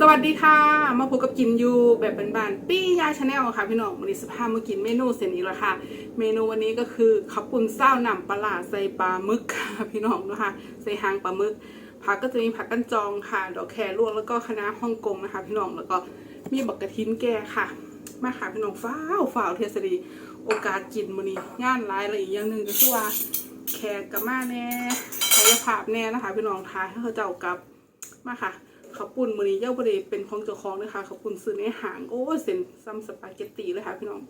สวัสดีค่ะ มาพบกับกินยูแบบบ้านๆ ปี้ยาชาแนลค่ะพี่น้องวันนี้สภาพมากินเมนูเสร็จอีกแล้วค่ะ เมนูวันนี้ก็คือข้าวปุ้นเศร้าหนำปลาใส่ปลาหมึกค่ะพี่น้องนะคะใส่หางปลาหมึก ผักก็จะมีผักกันจองค่ะ ดอกแครลวกแล้วก็คะน้าฮ่องกงนะคะ พี่น้องแล้วก็มีบักกระทินแก่ค่ะ มาค่ะพี่น้องฟ้าวฟ้าวเทศดีโอกาสกินมื้อนี้งานหลายอะไรอีกอย่างหนึ่งก็คือว่าแขกกับมาแน่กายภาพแน่นะคะ พี่น้องทายให้เขาเจ้ากลับมาค่ะ ข้าวปุ้นมือนี้เย้าบริเป็นของเจ้าของนะคะข้าวปุ้นซื้อในห้างโอ้เส้นซัมสปาเกตตีเลยค่ะพี่น้อง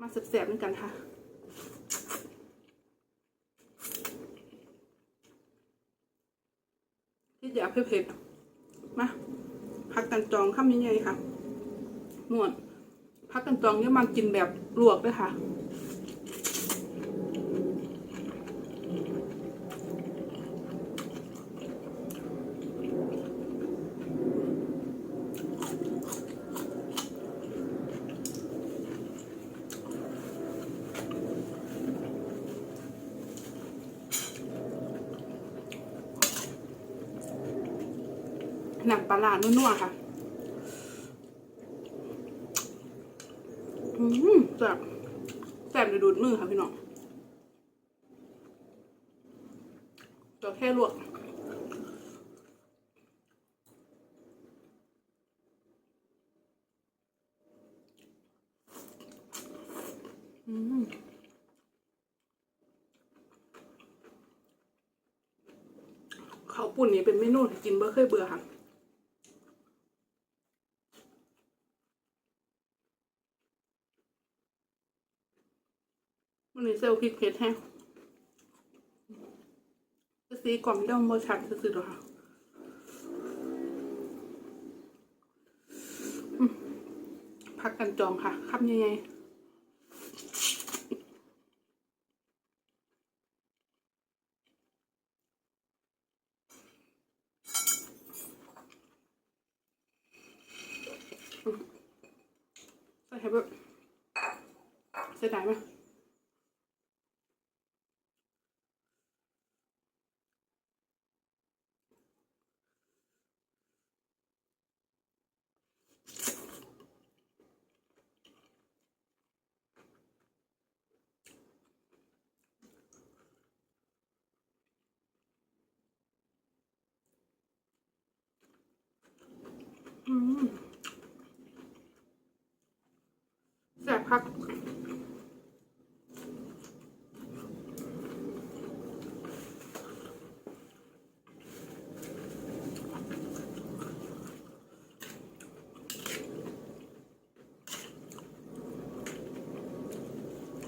มาแซ่บๆด้วยกันค่ะที่อยากเผ็ดๆมาพักกันจองข้ามยังไงค่ะหมวดพักกันจองเนี่ยมากินแบบลวกด้วยค่ะ หนังปลาหลานัวๆค่ะอืมแซ่บแซ่บเลยดูดมือค่ะพี่น้องตัวแค่ลวกอืมข้าวปุ่นนี้เป็นเมนูที่กินเบ่เคยเบื่อค่ะ วันนี้เซลล์พริกเผ็ดแห้งจะซีกล่องย่อมชัดสุดๆหรอค่ะพักกันจองค่ะคำยังไงใส่แบบใส่ได้ไหม แซ่บพัก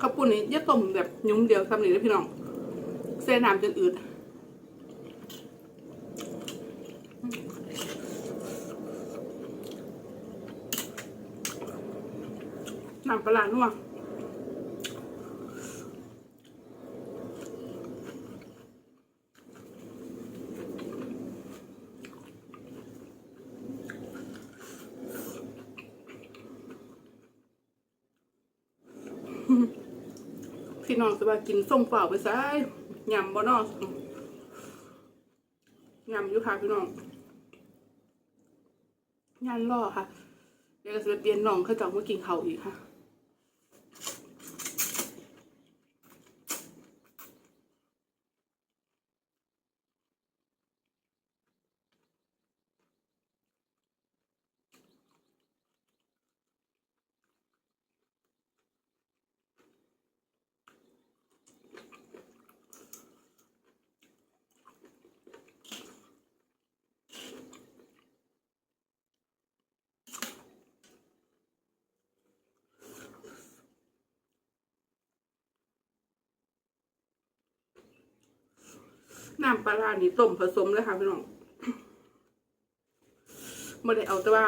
ข้าวปุ้นนี้ย่าต้มแบบยุ้มเดียวซ้ำนี่เลยพี่น้องเส้น้ำจนอืด น้ำป ลาร้านัวพี่น้องจะมากินส้มเปล่าไปซ้ายยำบ่นอกยำอยู่ค่ะพี่น้องยันล่อค่ะ เดี๋ยวก็จะเปลี่ยนน้องเขาจะมากินเขาอีกค่ะ น้ำปลาร้านี่ต้มผสมเลยค่ะพี่น้องไม่ได้เอาแต่ว่า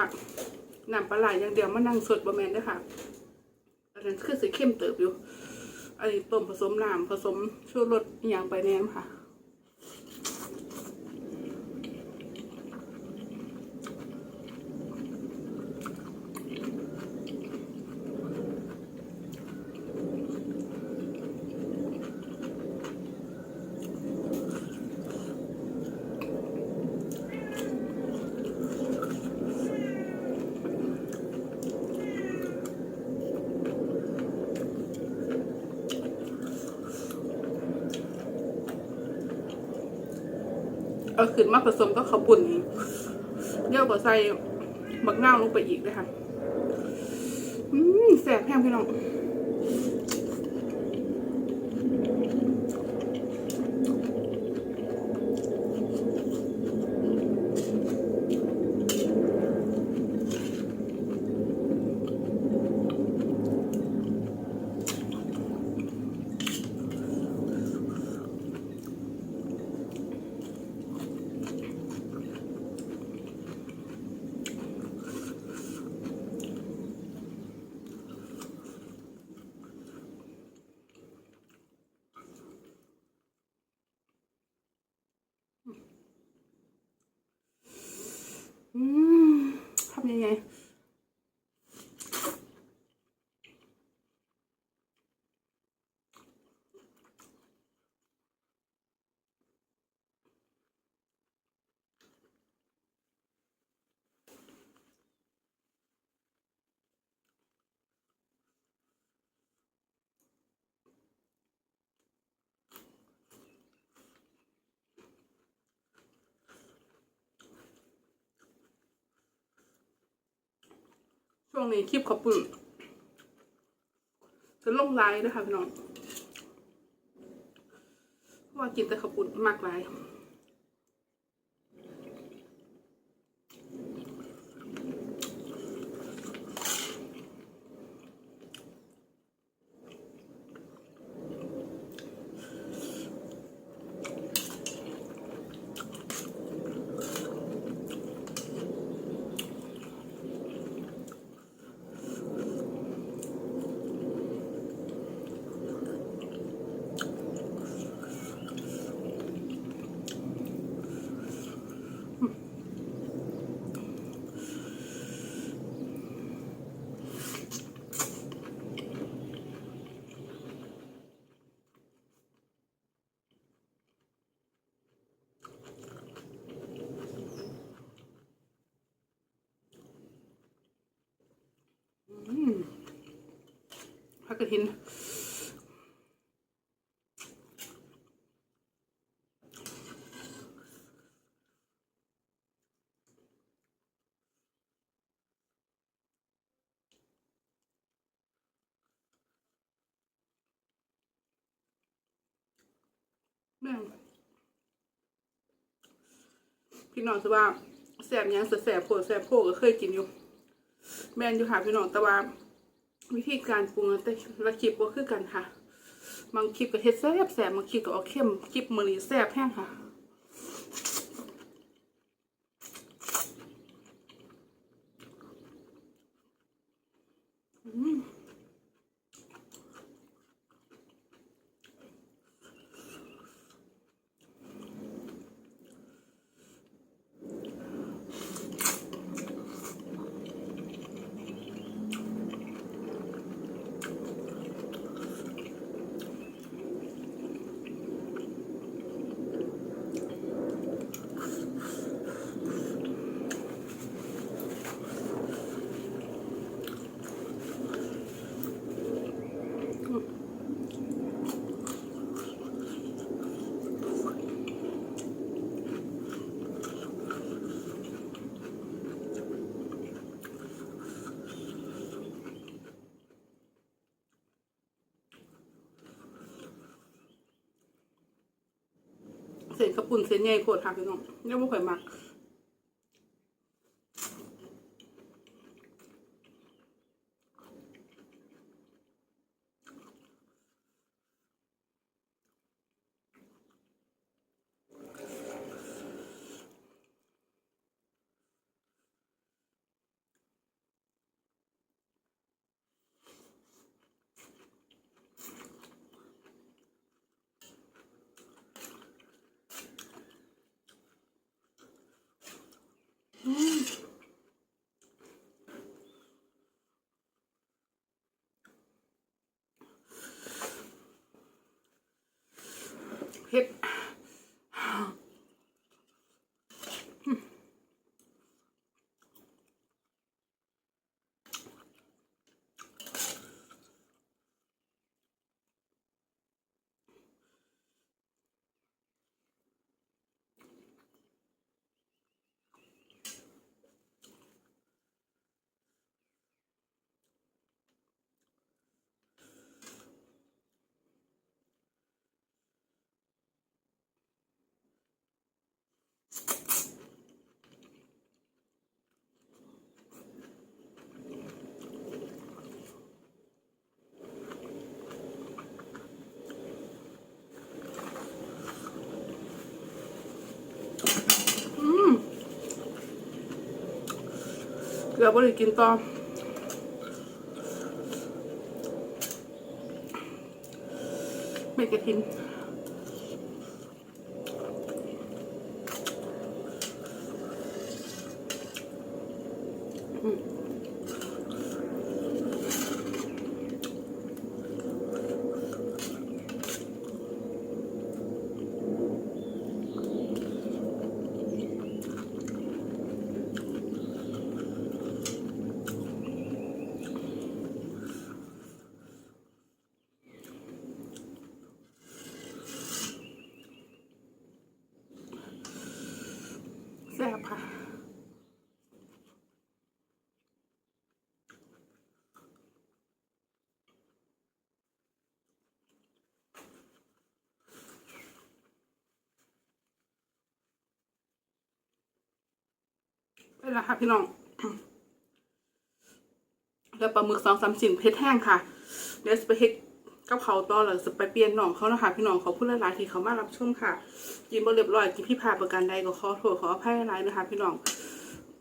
น้ำปลาร้าอย่างเดียวมานั่งสดบะแมนด้วยค่ะ อันนั้นคือสีเข้มเติบอยู่ อันนี้ต้มผสมน้ำผสมชูรสอย่างไปแนมค่ะ ก็ขึ้นมาผสมก็ข้าวปุ่นอีกเดี๋ยวก็ใส่บักนาวลงไปอีกเลยค่ะอืมแสบแห้งพี่น้อง ช่วงนี้คลิปขอบปุ่นจะลงไลน์นะคะพี่น้องเพราะว่ากินแต่ขอบปุ่นมากไลน์อืม ผักกระถินแม่พี่น้องสว่าแสบยังแสบโผดแสบโผก็เคยกินอยู่ แม่นอยู่ค่ะพี่น้องแต่ว่า วิธีการปรุงแต่ละคลิปก็คือกันค่ะ บางคลิปก็เฮ็ดแซ่บแสบบางคลิปก็ออกเข้มคลิปมือนีแซ่บแห้งค่ะ อืม เศษกระปุ่นเศษใหญ่โคตรค่ะพี่น้องยังไม่ค่อยมัก กือบไม่ได้กินต่อเม็ดกระทินแซ่บค่ะ ไปแล้วค่ะพี่น้องแล้วปลาหมึกสองสามชิ้นเพชรแห้งค่ะเดี๋ยวไปเฮ็ดกับเขาต่อหรือจะไปเปลี่ยนน่องเขานะคะพี่น้องเขอพูดหลายๆที่เขามารับชมค่ะกินบ่เรียบร้อยกินพี่พาประการใดก็ขอโทษขออภัยหลายนะคะ พี่น้อง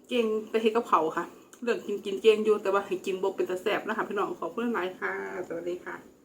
เก่งไปเฮ็ดกับเขาค่ะ เรื่องกินกินเก่งอยู่แต่ว่าให้กินบ่เป็นตะแสบนะคะพี่น้องขอพูดหลายค่ะ สวัสดีค่ะ